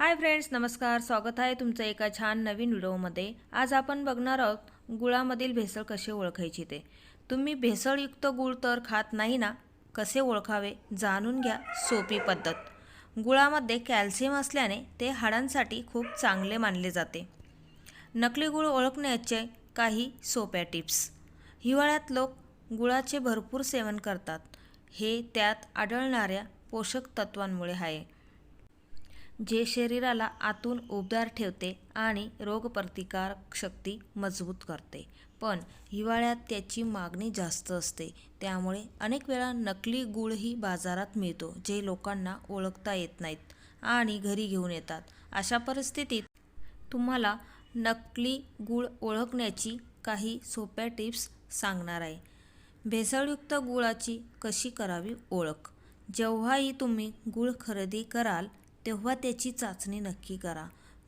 Hi friends नमस्कार. स्वागत आहे तुमचं एका छान नवीन व्हिडिओमध्ये. आज आपण बघणार आहोत गुळामधील भेसळ कसे ओळखायची ते. तुम्ही भेसळयुक्त गुळ तर खात नाही ना? कसे ओळखावे? जाणून घ्या सोपी पद्धत. गुळामध्ये कॅल्शियम असल्याने ते हाडांसाठी खूप चांगले मानले जाते. नकली गुळ ओळखण्याचे काही सोप्या टिप्स. हिवाळ्यात लोक गुळाचे भरपूर सेवन करतात. हे त्यात आढळणाऱ्या पोषक तत्वांमुळे आहे. जे शरीराला आतून उबदार ठेवते आणि रोगप्रतिकारक शक्ती मजबूत करते. पण हिवाळ्यात त्याची मागणी जास्त असते. त्यामुळे अनेक वेळा नकली गूळही बाजारात मिळतो जे लोकांना ओळखता येत नाहीत आणि घरी घेऊन येतात. अशा परिस्थितीत तुम्हाला नकली गूळ ओळखण्याची काही सोप्या टिप्स सांगणार आहे. भेसळयुक्त गुळाची कशी करावी ओळख? जेव्हाही तुम्ही गूळ खरेदी कराल तेव्हा त्याची चाचणी नक्की करा.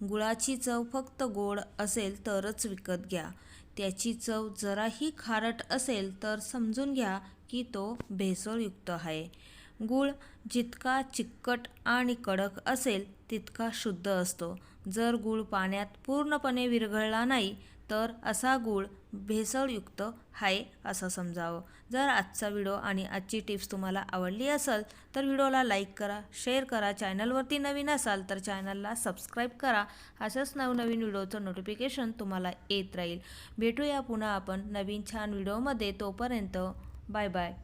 गुळाची चव फक्त गोड असेल तरच विकत घ्या. त्याची चव जराही खारट असेल तर समजून घ्या की तो भेसळयुक्त आहे. गूळ जितका चिकट आणि कडक असेल तितका शुद्ध असतो. जर गूळ पाण्यात पूर्णपणे विरघळला नाही तर असा गूळ भेसळयुक्त आहे असं समजावं. जर आजचा व्हिडिओ आणि आजची टिप्स तुम्हाला आवडली असेल तर व्हिडिओला लाईक करा शेअर करा चॅनलवरती नवीन असाल तर चॅनलला सबस्क्राईब करा. असंच नवनवीन व्हिडिओचं नोटिफिकेशन तुम्हाला येत राहील. भेटूया पुन्हा आपण नवीन छान व्हिडिओमध्ये. तोपर्यंत बाय बाय.